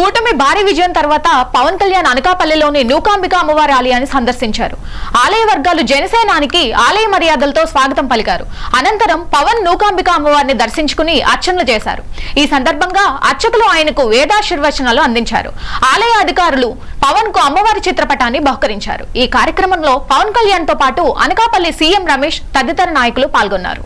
కూటమి భారీ విజయం తర్వాత పవన్ కళ్యాణ్ అనకాపల్లిలోని నూకాంబిక అమ్మవారి ఆలయాన్ని సందర్శించారు. ఆలయ వర్గాలు జనసేనానికి ఆలయ మర్యాదలతో స్వాగతం పలికారు. అనంతరం పవన్ నూకాంబిక అమ్మవారిని దర్శించుకుని అర్చనలు చేశారు. ఈ సందర్భంగా అర్చకులు ఆయనకు వేదాశీర్వచనాలు అందించారు. ఆలయ అధికారులు పవన్కు అమ్మవారి చిత్రపటాన్ని బహుకరించారు. ఈ కార్యక్రమంలో పవన్ కళ్యాణ్తో పాటు అనకాపల్లి సీఎం రమేష్ తదితర నాయకులు పాల్గొన్నారు.